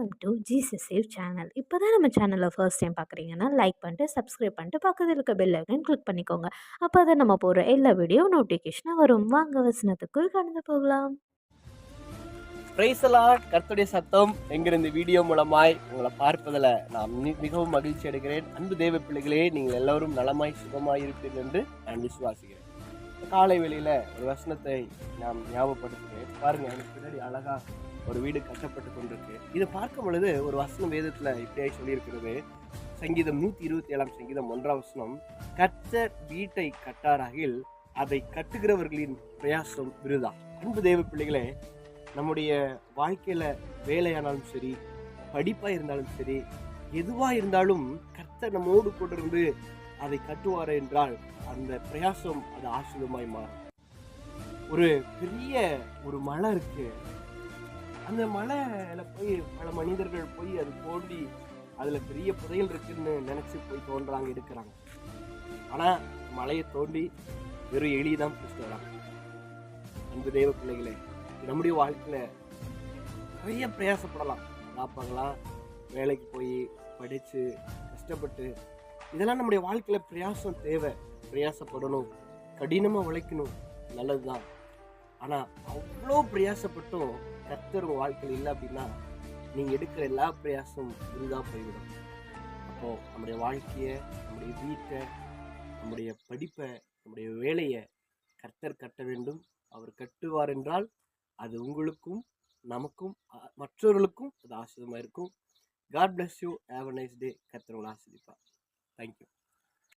Welcome to Jesus save channel இப்போ தான் நம்ம சேனலை ஃபர்ஸ்ட் டைம் பார்க்குறீங்கன்னா லைக் பண்ணிட்டு சப்ஸ்கிரைப் பண்ணிட்டு பக்கத்தில் இருக்க பெல் ஐக்கன் கிளிக் பண்ணிக்கோங்க. அப்போ தான் நம்ம போகிற எல்லா வீடியோ நோட்டிஃபிகேஷனாக வரும். வாங்க வசனத்துக்குள் கடந்து போகலாம். பிரைசலா கர்த்துடைய சத்தம் என்கிற இந்த வீடியோ மூலமாய் உங்களை பார்ப்பதில் நான் மிகவும் மகிழ்ச்சி அடைகிறேன். அன்பு தேவ பிள்ளைகளே நீங்கள் எல்லோரும் நலமாய் சுகமாய் இருப்பீர்கள் என்று நான் விசுவாசிக்கிறேன். காலை வெளியில் ஒரு வசனத்தை நாம் ஞாபகப்படுத்துகிறேன். பாருங்கள் எனக்கு பின்னாடி அழகாக ஒரு வீடு கட்டப்பட்டு கொண்டிருக்கு. இதை பார்க்கும் பொழுது ஒரு வசனம் வேதத்தில் இப்படியாக சொல்லியிருக்கிறது. சங்கீதம் நூற்றி இருபத்தி ஏழாம் சங்கீதம் ஒன்றாம் வசனம் கர்த்தர் வீட்டை கட்டாராகில் அதை கட்டுகிறவர்களின் பிரயாசம் விருதா? அன்பு தேவ பிள்ளைகளே நம்முடைய வாழ்க்கையில் வேலையானாலும் சரி படிப்பாக இருந்தாலும் சரி எதுவாக இருந்தாலும் கர்த்தர் நம்மோடு கொண்டிருந்து அதை கட்டுவார் என்றால் அந்த பிரயாசம் அது ஆசிரியமாய் மாறும். ஒரு பெரிய ஒரு மலை இருக்குது அந்த மலையில போய் பல மனிதர்கள் போய் அது தோண்டி அதுல பெரிய புதையல் இருக்குன்னு நினைச்சு போய் தோன்றாங்க எடுக்கிறாங்க ஆனா மலையை தோண்டி வெறும் எலி தான் பிடிச்சிட்டு வராங்க. அன்பு தெய்வ பிள்ளைகளே நம்முடைய வாழ்க்கையில நிறைய பிரயாசப்படலாம். பார்ப்பாங்களாம் வேலைக்கு போய் படிச்சு கஷ்டப்பட்டு இதெல்லாம் நம்முடைய வாழ்க்கையில பிரயாசம் தேவை. பிரயாசப்படணும் கடினமா உழைக்கணும் நல்லதுதான். ஆனா அவ்வளோ பிரயாசப்பட்டும் கர்த்தர் உங்கள் வாழ்க்கையில் இல்லை அப்படின்னா நீங்கள் எடுக்கிற எல்லா பிரயாசமும் இதுதான் போய்விடும். அப்போது நம்முடைய வாழ்க்கையை நம்முடைய வீட்டை நம்முடைய படிப்பை நம்முடைய வேலையை கர்த்தர் கட்ட வேண்டும். அவர் கட்டுவார் என்றால் அது உங்களுக்கும் நமக்கும் மற்றவர்களுக்கும் அது ஆசிரியமாக இருக்கும் God bless you have a nice day கர்த்தர் உங்களை ஆசிரிப்பார். தேங்க்யூ